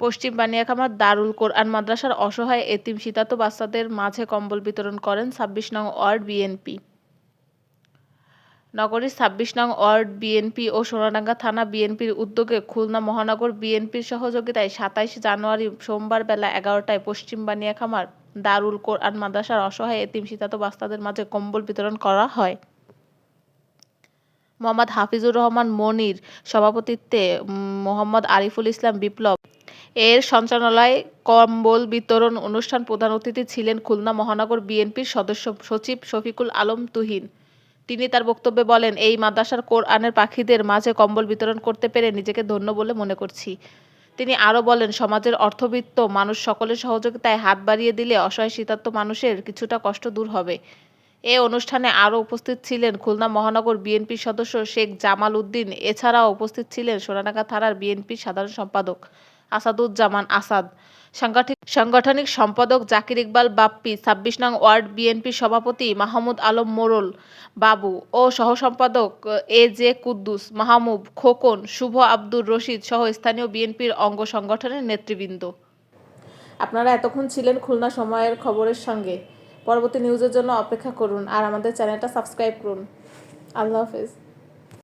পশ্চিম বানিয়াখামার দারুল কোরআন মাদ্রাসার অসহায় এতিম শীতার্ত বাচ্চাদের মাঝে কম্বল বিতরণ করেন ছাব্বিশ নং ওয়ার্ড বিএনপি। নগরীর ছাব্বিশ নং ওয়ার্ড বিএনপি ও সোনাডাঙ্গা থানা বিএনপির উদ্যোগে খুলনা মহানগর বিএনপির সহযোগিতায় সাতাইশ জানুয়ারি সোমবার বেলা এগারোটায় পশ্চিম বানিয়াখামার দারুল কোরআন মাদ্রাসার অসহায় এতিম শীতার্ত বাচ্চাদের মাঝে কম্বল বিতরণ করা হয়। মোহাম্মদ হাফিজুর রহমান মনির, সভাপতিত্বে মোহাম্মদ আরিফুল ইসলাম বিপ্লব। এর সঞ্চালনায় কম্বল বিতরণ অনুষ্ঠান প্রধান অতিথি ছিলেন খুলনা মহানগর বিএনপির সদস্য সচিব শফিকুল আলম তুহিন। তিনি তার বক্তব্যে বলেন, এই মাদ্রাসার কোরআনের পাখিদের মাঝে কম্বল বিতরণ করতে পেরে নিজেকে ধন্য বলে মনে করছি। তিনি আরও বলেন, সমাজের অর্থবিত্ত মানুষ সকলের সহযোগিতায় হাত বাড়িয়ে দিলে অসহায় শীতার্ত মানুষের কিছুটা কষ্ট দূর হবে। এ অনুষ্ঠানে আরও উপস্থিত ছিলেন খুলনা মহানগর বিএনপির সদস্য শেখ জামাল উদ্দিন। এছাড়াও উপস্থিত ছিলেন সোনাডাঙ্গা থানার বিএনপির সাধারণ সম্পাদক আসাদুজ্জামান আসাদ। সাংগঠনিক সাংগঠনিক সম্পাদক জাকির ইকবাল বাপ্পি, ছাব্বিশ নং ওয়ার্ড বিএনপির সভাপতি মাহমুদ আলম মোরল বাবু ও সহসম্পাদক এ জে কুদ্দুস মাহমুব খোকন, শুভ আব্দুর রশিদ সহ স্থানীয় বিএনপির অঙ্গ সংগঠনের নেতৃবৃন্দ। আপনারা এতক্ষণ ছিলেন খুলনা সময়ের খবরের সঙ্গে। পরবর্তী নিউজের জন্য অপেক্ষা করুন আর আমাদের চ্যানেলটা সাবস্ক্রাইব করুন। আল্লাহ হাফেজ।